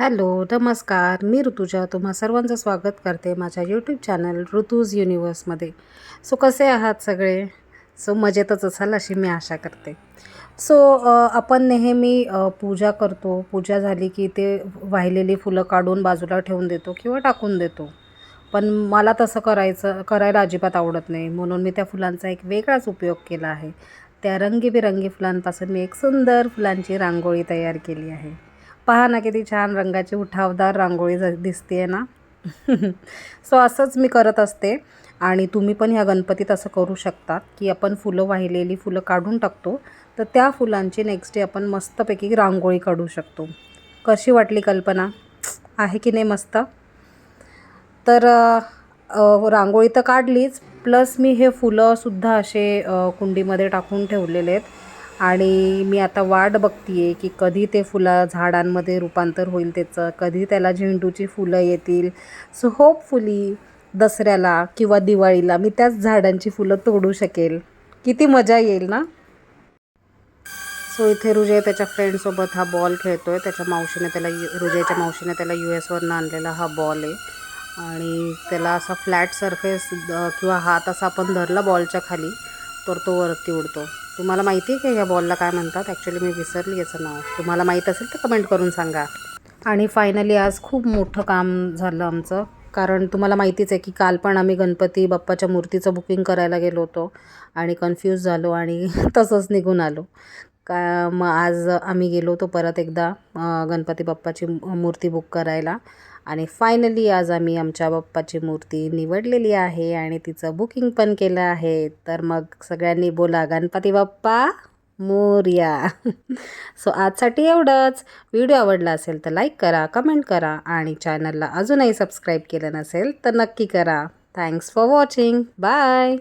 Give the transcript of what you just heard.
Hello नमस्कार. मी ऋतुजा तुम्हा सर्वांचं स्वागत करते माझ्या यूट्यूब चॅनल ऋतूज युनिवर्समध्ये सो कसे आहात सगळे? सो मजेतच असाल अशी मी आशा करते. सो आपण नेहमी पूजा करतो. पूजा झाली की ते वाहिलेली फुलं काढून बाजूला ठेवून देतो किंवा टाकून देतो. पण मला तसं करायचं करायला अजिबात आवडत नाही. म्हणून मी त्या फुलांचा एक वेगळाच उपयोग केला आहे. त्या रंगीबेरंगी फुलांपासून मी एक सुंदर फुलांची रांगोळी तयार केली आहे. पहा ना किती छान रंगाची उठावदार रांगोळी दिसते ना. सो असंच मी करत असते. आणि तुम्ही पण ह्या गणपतीत असं करू शकतात की आपण फुलं वाहिलेली फुलं काढून टाकतो तर त्या फुलांची नेक्स्ट डे आपण मस्तपैकी रांगोळी काढू शकतो. कशी वाटली कल्पना? आहे की नाही मस्त? तर रांगोळी तर काढलीच प्लस मी हे फुलंसुद्धा असे कुंडीमध्ये टाकून ठेवलेले आहेत. आणि मी आता वाट बघते आहे की कधी ते फुलं झाडांमध्ये रूपांतर होईल त्याचं कधी त्याला झेंडूची फुलं येतील. सो होपफुली दसऱ्याला किंवा दिवाळीला मी त्याच झाडांची फुलं तोडू शकेल. किती मजा येईल ना? सो इथे रुजय त्याच्या फ्रेंडसोबत हा बॉल खेळतोय. त्याच्या मावशीने त्याला रुजयच्या मावशीने त्याला यू एसवरनं आणलेला हा बॉल आहे. आणि त्याला असा फ्लॅट सरफेस किंवा हात असा आपण धरला बॉलच्या खाली. तर तो वरती उडतो. तुम्हाला माहिती आहे का ह्या बॉलला काय म्हणतात? ॲक्च्युली मी विसरली याचं नाव. तुम्हाला माहीत असेल तर कमेंट करून सांगा. आणि फायनली आज खूप मोठं काम झालं आमचं. कारण तुम्हाला माहितीच आहे की काल पण आम्ही गणपती बाप्पाच्या मूर्तीचं बुकिंग करायला गेलो होतो. आणि कन्फ्यूज झालो आणि तसंच निघून आलो. का मग आज आम्ही गेलो होतो परत एकदा गणपती बाप्पाची मूर्ती बुक करायला. आणि फायनली आज आम्ही आमच्या बाप्पाची मूर्ती निवडलेली आहे आणि तिचं बुकिंग पण केलं आहे. तर मग सगळ्यांनी बोला गणपती बाप्पा मोरया. सो आजसाठी एवढंच. व्हिडिओ आवडला असेल तर लाईक करा कमेंट करा आणि चॅनलला अजूनही सबस्क्राईब केलं नसेल तर नक्की करा. Thanks for watching bye